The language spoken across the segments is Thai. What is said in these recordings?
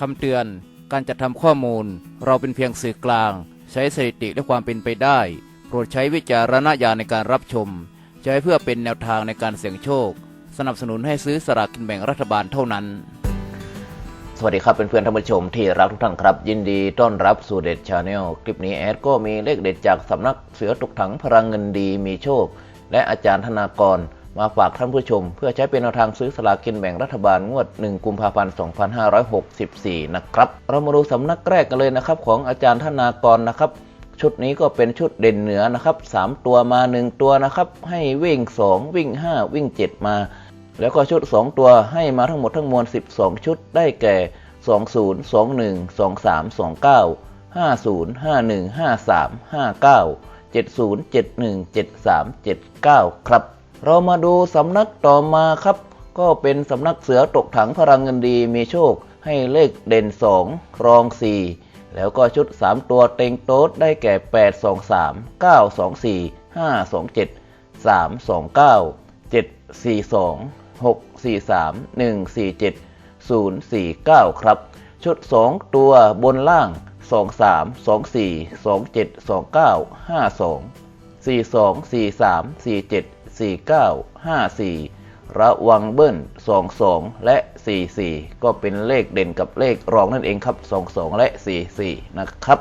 คำเตือน การจัดทำข้อมูล เราเป็นเพียงสื่อกลาง ใช้สถิติและความเป็นไปได้ โปรดใช้วิจารณญาณในการรับชม ใช้เพื่อเป็นแนวทางในการเสี่ยงโชค สนับสนุนให้ซื้อสลากกินแบ่งรัฐบาลเท่านั้น สวัสดีครับเป็นเพื่อนๆท่านผู้ชมที่รักทุกท่านครับ ยินดีต้อนรับสู่เด็ดชาแนลคลิปนี้แอดก็มีเลขเด็ดจากสำนักเสือตกถังพลังเงินดีมีโชค และอาจารย์ธนากร มาฝากท่านผู้ชม เพื่อใช้เป็นแนวทางซื้อสลากินแบ่งรัฐบาลงวด 1 กุมภาพันธ์ 2564 นะครับ เรามาดูสำนักแรกกันเลยนะครับ ของอาจารย์ธนากรนะครับ ชุดนี้ก็เป็นชุดเด่นเหนือนะครับ 3 ตัวมา 1 ตัวนะครับ ให้วิ่ง 2 วิ่ง 5 วิ่ง 7 มา แล้วก็ชุด 2 ตัวให้มาทั้งหมดทั้งมวล 12 ชุดได้แก่ 20 21 23 29 50 51 53 59 70 71 73 79 ครับ เรามาดูสำนักต่อมาครับ ก็เป็นสำนักเสือตกถังพลังเงินดีมีโชคให้เลขเด่น 2 รอง 4 แล้วก็ชุด 3 ตัวเต็งโต๊ดได้แก่ 8 2 3 9 2 4 5 2 7 3 2 9 7 4 2 6 4 3 1 4 7 0 4 9 ครับ ชุด 2 ตัวบนล่าง 2 3 2 4 2 7 2 9 5 2 4 2 4 3 4 7 4 9 5 4 ระวังเบิ้ล 2 2 และ 4 4 ก็เป็นเลขเด่นกับเลขรองนั่นเองครับ 2 2 และ 4 4 นะครับ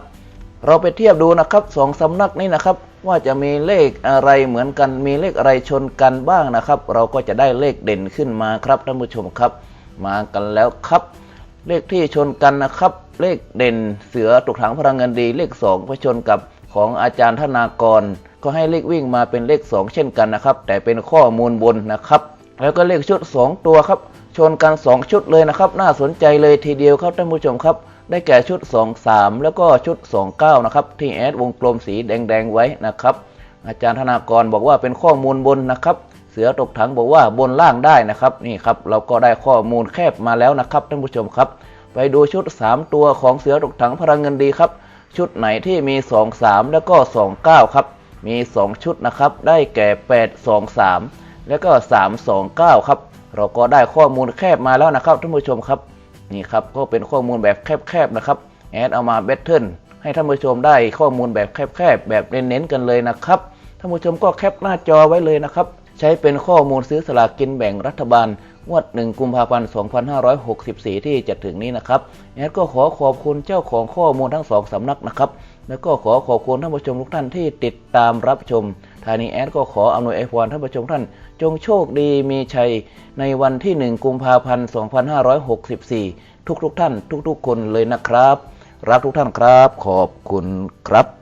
เราไปเทียบดูนะครับสองสำนักนี้นะครับ ว่าจะมีเลขอะไรเหมือนกันมีเลขอะไรชนกันบ้างนะครับ เราก็จะได้เลขเด่นขึ้นมาครับท่านผู้ชมครับ มากันแล้วครับ เลขที่ชนกันนะครับ เลขเด่นเสือตกถังพลังเงินดี เลข2ไปชนกับของอาจารย์ธนากร ก็ให้เลขวิ่งมาเป็นเลข 2 เช่นกันนะครับ แต่เป็นข้อมูลบนนะครับ แล้วก็เลขชุด 2 ตัวครับ ชนกัน 2 ชุดเลยนะครับ น่าสนใจเลยทีเดียวครับท่านผู้ชมครับ ได้แก่ชุด 2 3 แล้วก็ชุด 2 9 นะครับ ที่แอดวงกลมสีแดงๆไว้นะครับ อาจารย์ธนากรบอกว่าเป็นข้อมูลบนนะครับ เสือตกถังบอกว่าบนล่างได้นะครับ นี่ครับ เราก็ได้ข้อมูลแคบมาแล้วนะครับท่านผู้ชมครับ ไปดูชุด 3 ตัวของเสือตกถังพลังเงินดีครับ ชุดไหนที่มี 2 3 แล้วก็ 2 9 ครับ มี 2 ชุดนะครับ ได้แก่ 8 2 3 แล้วก็ 3 2 9 ครับ เราก็ได้ข้อมูลแคบมาแล้วนะครับท่านผู้ชมครับ นี่ครับก็เป็นข้อมูลแบบแคบๆนะครับ แอดเอามาแบทเทิลให้ท่านผู้ชมได้ข้อมูลแบบแคบๆแบบเน้นๆกันเลยนะครับท่านผู้ชมก็แคปหน้าจอไว้เลยนะครับ ใช้เป็นข้อมูลซื้อสลากกินแบ่งรัฐบาลงวด 1 กุมภาพันธ์ 2564 ที่จะถึงนี้นะครับแอดก็ขอขอบคุณเจ้าของข้อมูลทั้งสองสำนักนะครับ แล้วก็ขอขอบคุณท่านผู้ชมทุกท่านที่ติดตามรับชมทางนี้แอดก็ขออำนวยอวยพรท่านผู้ชมท่าน จงโชคดีมีชัยในวันที่ 1 กุมภาพันธ์ 2564 ทุกทุกท่าน ทุกๆคนเลยนะครับ รักทุกท่านครับ ขอบคุณครับ